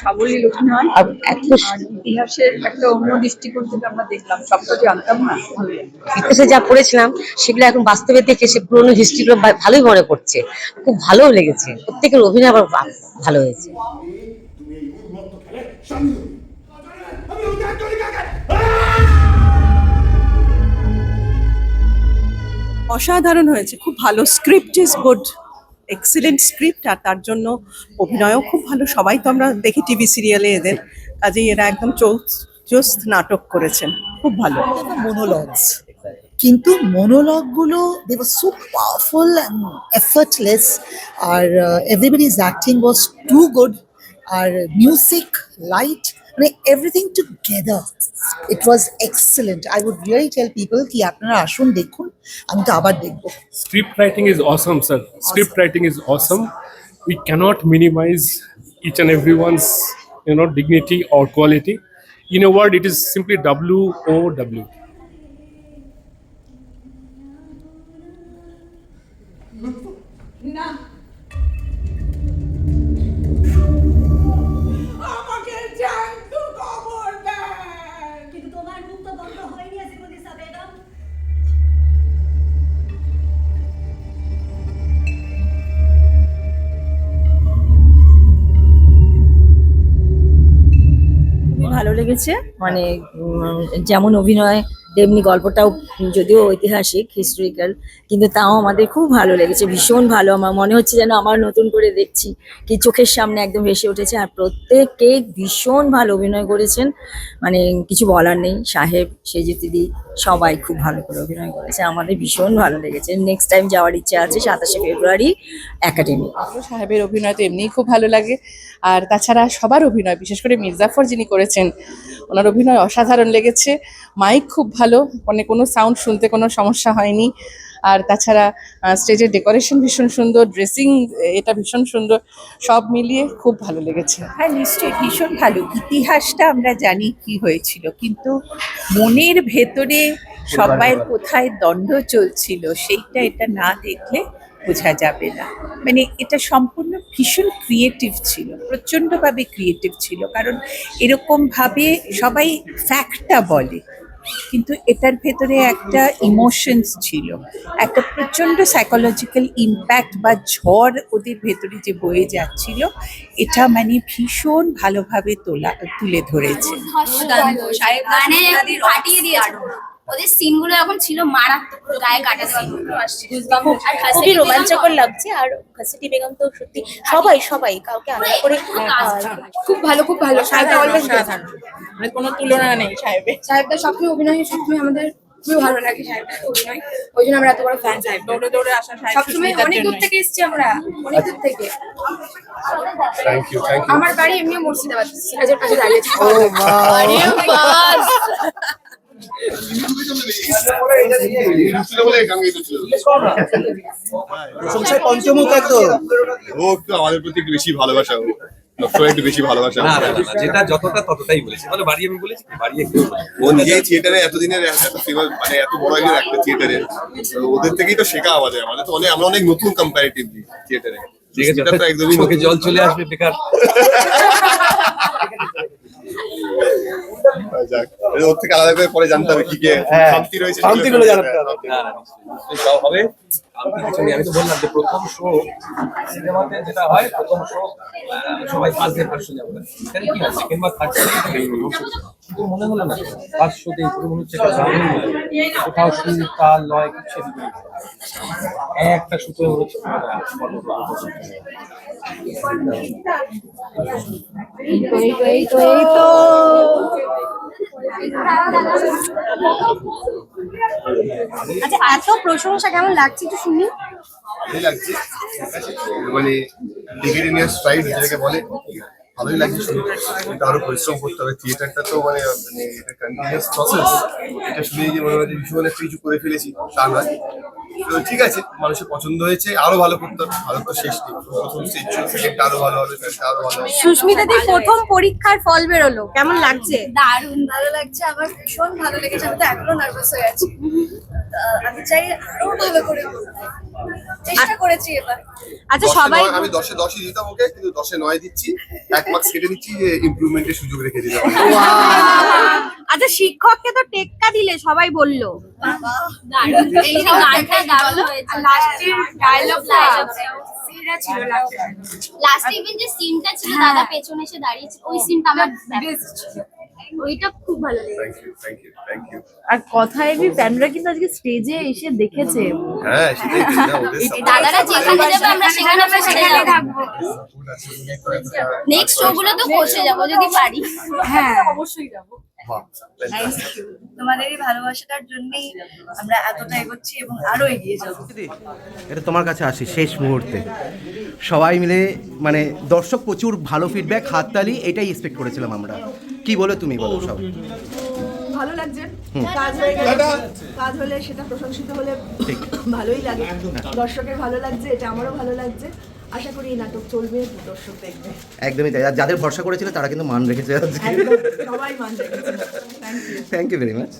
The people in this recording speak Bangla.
সাবলীল অভিনয় আর এত ইতিহাসের একটা অন্য দৃষ্টিকোণ থেকে আমরা দেখলাম। সব তো জানতাম না। ভালো ইতিহাসে যা পড়েছিলাম সেগুলো এখন বাস্তবে দেখে সে পুরোনো হিস্ট্রিগুলো ভালোই মনে পড়ছে। খুব ভালোও লেগেছে। প্রত্যেকের অভিনয় আবার ভালো হয়েছে। অসাধারণ হয়েছে। খুব ভালো script is good excellent script আর তার জন্য অভিনয়ও খুব ভালো। সবাই তো আমরা দেখি টিভি সিরিয়ালে এদের। কাজেই এরা একদম চৌচস্ত নাটক করেছেন। খুব ভালো। মনোলগস। কিন্তু মনোলগগুলো they was so powerful and effortless R everybody is acting was too good R music light মানে everything together it was excellent i would really tell people কি আপনারা আসুন দেখুন আমি তো আবার দেখবো Script writing is awesome, sir. Script writing is awesome. We cannot minimize each and everyone's, you know, dignity or quality. In a word, it is simply W O W. আমাকে লেগেছে। মানে যেমন অভিনয় তেমনি গল্পটাও যদিও ঐতিহাসিক হিস্টোরিক্যাল কিন্তু তাও আমাদের খুব ভালো লেগেছে, ভীষণ ভালো। আমার মনে হচ্ছে যেন আমার নতুন করে দেখছি কি চোখের সামনে একদম ভেসে উঠেছে আর প্রত্যেকে ভীষণ ভালো অভিনয় করেছেন। মানে কিছু বলার নেই, সাহেব সেজিতিদি সবাই খুব ভালো করে অভিনয় করেছে, আমাদের ভীষণ ভালো লেগেছে। নেক্সট টাইম যাওয়ার ইচ্ছা আছে সাতাশে ফেব্রুয়ারি একাডেমি সাহেবের অভিনয় তো এমনিই খুব ভালো লাগে। আর তাছাড়া সবার অভিনয়, বিশেষ করে মির্জাফর যিনি করেছেন, ওনার অভিনয় অসাধারণ লেগেছে। মাইক খুব ভালো মানে কোনো সাউন্ড শুনতে কোনো সমস্যা হয়নি। আর তাছাড়া স্টেজের ডেকোরেশন ভীষণ সুন্দর ড্রেসিং এটা ভীষণ সুন্দর, সব মিলিয়ে খুব ভালো লেগেছে। হ্যাঁ নিশ্চয়ই ভীষণ ভালো। ইতিহাসটা আমরা জানি কি হয়েছিল, কিন্তু মনের ভেতরে সবাইয়ের কোথায় দ্বন্দ্ব চলছিল সেইটা এটা না দেখলে বোঝা যাবে না। মানে এটা সম্পূর্ণ ভীষণ ক্রিয়েটিভ ছিল, প্রচণ্ডভাবে ক্রিয়েটিভ ছিল। কারণ এরকমভাবে সবাই ফ্যাক্টটা বলে। কিন্তু এটার ভেতরে একটা ইমোশনস ছিল, একটা প্রচণ্ড সাইকোলজিক্যাল ইম্প্যাক্ট বা ঝড় ওদের ভেতরে যে বয়ে যাচ্ছিল, এটা মানে ভীষণ ভালোভাবে তোলা, তুলে ধরেছে। মানে ওদের সিনগুলো এখন ছিল মারাত্মক গায়ে কাটা সিন খুবই রোমাঞ্চকর লাগছে আর ঘাসিটি বেগম তো সত্যি সবাই সবাই কাউকে আলাদা করে খুব ভালো খুব ভালো। সাহেবটা অলওয়েজ মানে কোনো তুলনা নেই সাহেবের। সাহেবটা সবসময় অভিনয় সবসময় আমাদের খুবই ভালো লাগে সাহেবটা অভিনয়। ওই জন্য আমরা এত বড় ফ্যান সাহেব। দৌড়ে দৌড়ে আসা সাহেব সবসময় অনেক দূর থেকে এসেছি আমরা অনেক দূর থেকে. আমার বাড়ি এমনি মুর্শিদাবাদ সিরাজের পাশে দাঁড়িয়েছি প্রশংসায় পঞ্চমুখ একদম ও একটু আমাদের প্রতি একটু বেশি ভালোবাসা ও। সবসময় একটু বেশি ভালোবাসা না না না, না, যেটা যতটা ততটাই বলেছি। মানে বাড়ি আমি বলেছি? একটু ও নিজেই থিয়েটারে এতদিনের এত ফেমাস মানে এত বড় একজন একটা থিয়েটারে ওদের থেকেই তো শেখা আমাদের। আমাদের তো অনেক আমরা অনেক নতুন কম্পারেটিভলি থিয়েটারে ঠিক আছে একদমই চোখে জল চলে আসবে বেকার। ওর থেকে আলাদা করে পরে জানতে হবে কি কে শান্তি রয়েছে জানাতে হবে। নিশ্চয়ই। সব হবে। আমি তো বললাম যে প্রথম শো সিনেমাতে যেটা হয়, প্রথম শো সবাই ফার্স্ট ডে ফার্স্ট শো যাবে। এখানে কি হয় সেকেন্ড বা মনে হলো না ফার্স্ট শোতে পুরো মনে হচ্ছে কোথাও সুর তাল লয় কিছু। একটা সুতো হচ্ছে আচ্ছা এত প্রশংসা কেমন লাগছে একটু শুনি? লাগছে। মানে ডিগ্রি স্ট্রাইড যেটাকে বলে, ভালোই লাগছে শুনে। কিন্তু আরও পরিশ্রম করতে হবে। থিয়েটারটা তো মানে মানে এটা কন্টিনিউয়াস প্রসেস এটা শুনে যে মনে হয় যে ভীষণ একটা কিছু করে ফেলেছি, তা নয়। তো ঠিক আছে মানুষের পছন্দ হয়েছে আরও ভালো করতে ভালো তো শেষ নেই প্রথম স্টেজ সেকেন্ডটা আরও ভালো হবে আরও ভালো হবে। সুস্মিতা দি প্রথম পরীক্ষার ফল বেরোলো কেমন লাগছে? দারুণ ভালো লাগছে আমার ভীষণ ভালো লেগেছে আমি তো এখনও নার্ভাস হয়ে আছি। আমি চাই আরও ভালো করে করতে। চেষ্টা করেছি এবার। আচ্ছা সবাই আমি দশে দশই দিতাম ওকে কিন্তু দশে নয় দিচ্ছি। এক মার্কস কেটে দিচ্ছি যে ইমপ্রুভমেন্টের সুযোগ রেখে দিলাম। আচ্ছা শিক্ষককে তো টেক্কা দিলে সবাই বলল। এই যে গানটা দারুণ হয়েছে। লাস্টের ডায়লগ ছিল। লাস্টে ইভেন যে সিনটা ছিল দাদা পেছনে এসে দাঁড়িয়েছিল ওই সিনটা আমার বেস্ট ছিল। ওইটা খুব ভালো লেগেছে। আর কথায় কি ফ্যানরা কিন্তু আজকে স্টেজে এসে দেখেছে। হ্যাঁ দাদারা যেখানে যাবে আমরা সেখানে সেখানে থাকব। নেক্সট শো গুলো তো পৌঁছে যাব যদি পারি। হ্যাঁ। অবশ্যই যাব। তোমাদের এই ভালোবাসাটার জন্যই আমরা এতটা এগোচ্ছি এবং আরও এগিয়ে যাব। এটা তোমার কাছে আসি শেষ মুহূর্তে। সবাই মিলে মানে দর্শক প্রচুর ভালো ফিডব্যাক হাততালি এটাই এক্সপেক্ট করেছিলাম আমরা। কি বলে তুমি বলো সব। ভালো লাগছে। কাজ হয়ে গেলে কাজ হলে সেটা প্রশংসিত হলে ভালোই লাগে। দর্শকের ভালো লাগছে এটা আমারও ভালো লাগছে। আশা করি এই নাটক চলবে দর্শক দেখবে। একদমই তাই। আর যাদের ভরসা করেছিল তারা কিন্তু মান রেখেছে। আজকে সবাই মান রেখেছে। Thank you thank you very much